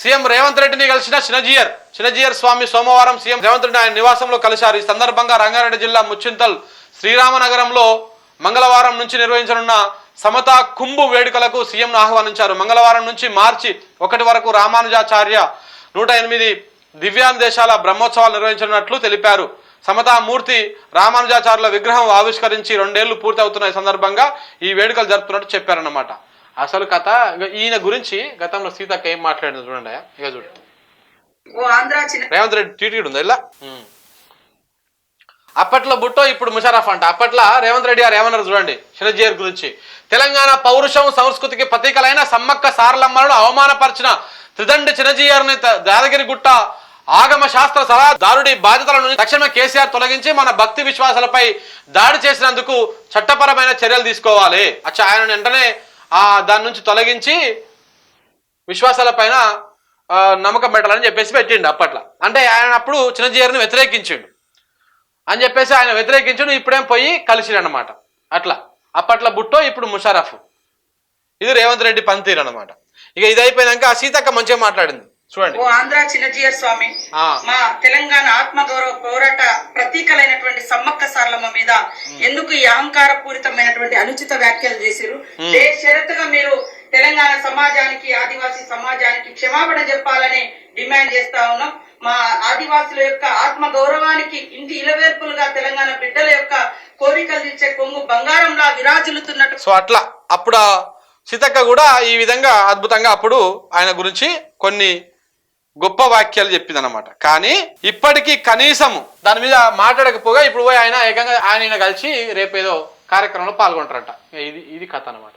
CM Revanth రెడ్డిని కలిసిన చినజీయర్ చినజీయర్ స్వామి సోమవారం సీఎం రేవంత్ రెడ్డి ఆయన నివాసంలో కలిశారు. ఈ సందర్భంగా రంగారెడ్డి జిల్లా ముచ్చింతల్ శ్రీరామనగరంలో మంగళవారం నుంచి నిర్వహించనున్న సమతా కుంభు వేడుకలకు సీఎంను ఆహ్వానించారు. మంగళవారం నుంచి మార్చి ఒకటి వరకు రామానుజాచార్య నూట ఎనిమిది దివ్యాంగ దేశాల బ్రహ్మోత్సవాలు నిర్వహించనున్నట్లు తెలిపారు. సమతామూర్తి రామానుజాచార్యుల విగ్రహం ఆవిష్కరించి రెండేళ్ళు పూర్తి అవుతున్న సందర్భంగా ఈ వేడుకలు జరుపుతున్నట్టు చెప్పారన్నమాట. అసలు కథ ఈయన గురించి గతంలో సీతక్క ఏం మాట్లాడింది చూడండి ఇక చూడండి చిన్న రేవంత్ రెడ్డి టీటీ ఉంది? ఇలా అప్పట్లో బుట్టో ఇప్పుడు ముషారఫ్ అంట. అప్పట్లో రేవంత్ రెడ్డి గారు ఏమన్నారు చూడండి చిన్నజీయర్ గురించి? తెలంగాణ పౌరుషం సంస్కృతికి ప్రతీకలైన సమ్మక్క సారలమ్మలను అవమానపరిచిన త్రిదండి చిన్నజీయర్ని త- యాదగిరి గుట్ట ఆగమ శాస్త్ర సలహాదారుడి బాధ్యతల నుంచి తక్షణమే కేసీఆర్ తొలగించి మన భక్తి విశ్వాసాలపై దాడి చేసినందుకు చట్టపరమైన చర్యలు తీసుకోవాలి. అచ్చా ఆయన వెంటనే ఆ దాని నుంచి తొలగించి విశ్వాసాల పైన నమ్మకం పెట్టాలని చెప్పేసి పెట్టిండు అప్పట్లో. అంటే ఆయన అప్పుడు చిన్నజీయర్ని వ్యతిరేకించిండు. అని చెప్పేసి ఆయన వ్యతిరేకించుడు ఇప్పుడేం పోయి కలిసిడు అనమాట అట్లా. అప్పట్లో బుట్టో ఇప్పుడు ముషారఫ్. ఇది రేవంత్ రెడ్డి పనితీరు అనమాట ఇక ఇది అయిపోయినాక ఆ సీతక్క మంచిగా మాట్లాడింది. చూడండి. ఓ ఆంధ్ర చిన్నజీయర్ స్వామి. మా తెలంగాణ ఆత్మగౌరవ సార్లమ్మ మీద ఎందుకు ఈ అహంకార పూరితమైనటువంటి అనుచిత వ్యాఖ్యలు చేశారు షరతుగా మీరు తెలంగాణ సమాజానికి ఆదివాసీ సమాజానికి క్షమాపణ చెప్పాలని డిమాండ్ చేస్తా ఉన్నాం. మా ఆదివాసుల యొక్క ఆత్మ గౌరవానికి ఇంటి ఇలవేర్పులుగా తెలంగాణ బిడ్డల యొక్క కోరికలు తీర్చే కొంగు బంగారంలా విరాజిల్లుతున్నట్టు. సో అట్లా. అప్పుడు సీతక్క కూడా ఈ విధంగా అద్భుతంగా అప్పుడు ఆయన గురించి కొన్ని గొప్ప వాక్యాలు చెప్పింది అనమాట కానీ ఇప్పటికీ కనీసం దాని మీద మాట్లాడకపోగా ఇప్పుడు పోయి ఆయన ఏకంగా ఆయన కలిసి కలిసి రేపేదో కార్యక్రమంలో పాల్గొంటారట. ఇది ఇది కథ అనమాట